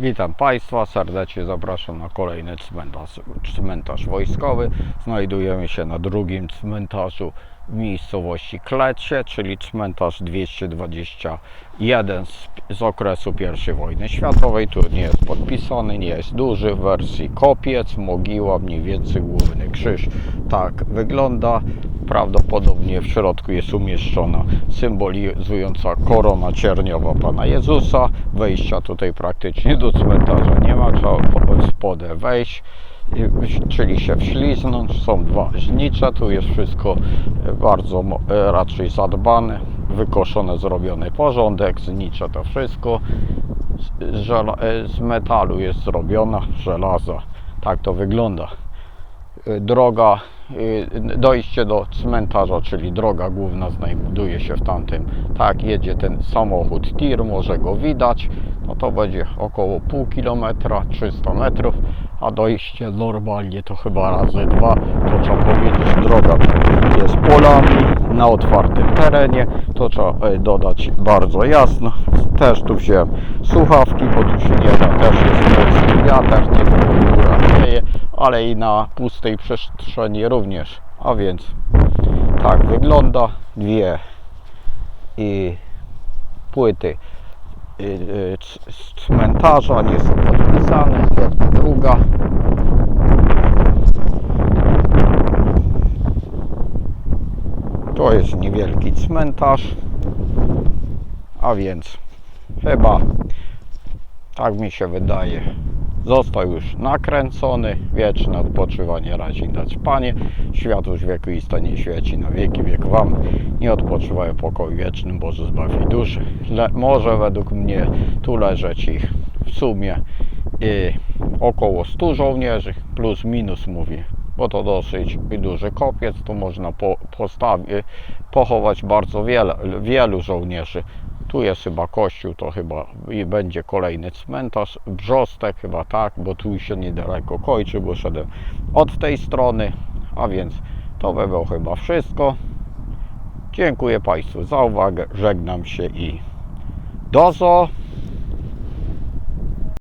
Witam Państwa, serdecznie zapraszam na kolejny cmentarz, cmentarz wojskowy. Znajdujemy się na drugim cmentarzu w miejscowości Klecie, czyli cmentarz 221 z, z okresu I wojny światowej. Tu nie jest podpisany, nie jest duży, w wersji kopiec, mogiła, mniej więcej główny krzyż. Tak wygląda. Prawdopodobnie w środku jest umieszczona symbolizująca korona cierniowa Pana Jezusa. Wejścia tutaj praktycznie do cmentarza nie ma, trzeba po spodę wejść, czyli się wśliznąć. Są dwa znicze, tu jest wszystko e, bardzo e, raczej zadbane, wykoszone, zrobiony porządek, znicze to wszystko. Z, e, z metalu jest zrobiona, żelaza. Tak to wygląda droga, dojście do cmentarza, czyli droga główna znajduje się w tamtym. Tak, jedzie ten samochód tir, może go widać. No to będzie około pół kilometra, 300 metrów, a dojście normalnie to chyba razy dwa. To trzeba powiedzieć, droga jest polami na otwartym terenie. To trzeba y, dodać bardzo jasno. Też tu wziąłem słuchawki, bo tu się nie da, też jest mocny wiatr, nie ale i na pustej przestrzeni również. A więc tak wygląda dwie i płyty y, y, z cmentarza nie są podpisane, druga. To jest niewielki cmentarz, a więc chyba tak mi się wydaje. Został już nakręcony. Wieczne odpoczywanie razi dać Panie. Światłość wieku i stanie świeci na wieki wiek Wam. Nie odpoczywają pokoju wiecznym. Boże zbawi duszy. Le, może według mnie tu leżeć ich w sumie y, około 100 żołnierzy. Plus minus mówię. Bo to dosyć duży kopiec. Tu można po, pochować bardzo wiele, wielu żołnierzy. Tu jest chyba kościół, to chyba i będzie kolejny cmentarz. Brzostek chyba tak, bo tu się niedaleko kończy, bo szedłem od tej strony. A więc to by było chyba wszystko. Dziękuję Państwu za uwagę, żegnam się i do zo.